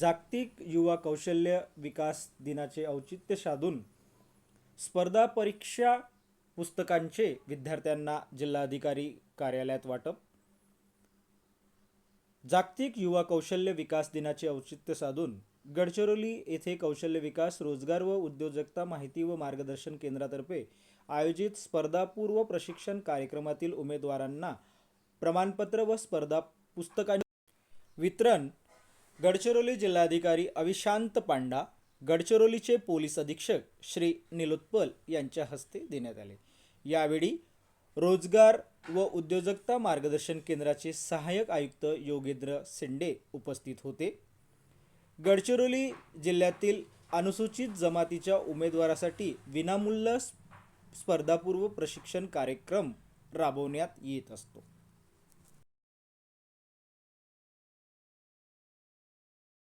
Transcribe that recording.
जागतिक युवा कौशल्य विकास दिनाचे औचित्य साधून स्पर्धा परीक्षा पुस्तकांचे विद्यार्थ्यांना जिल्हाधिकारी कार्यालयात वाटप. जागतिक युवा कौशल्य विकास दिनाचे औचित्य साधून गडचिरोली येथे कौशल्य विकास रोजगार व उद्योजकता माहिती व मार्गदर्शन केंद्रातर्फे आयोजित स्पर्धापूर्व प्रशिक्षण कार्यक्रमातील उमेदवारांना प्रमाणपत्र व स्पर्धा पुस्तकांचे वितरण गडचिरोली जिल्हाधिकारी अविशांत पांडा गडचिरोलीचे पोलीस अधीक्षक श्री निलोत्पल यांच्या हस्ते देण्यात आले. यावेळी रोजगार व उद्योजकता मार्गदर्शन केंद्राचे सहाय्यक आयुक्त योगेंद्र सिंडे उपस्थित होते. गडचिरोली जिल्ह्यातील अनुसूचित जमातीच्या उमेदवारासाठी विनामूल्य स्प- स्पर्धापूर्व प्रशिक्षण कार्यक्रम राबवण्यात येत असतो.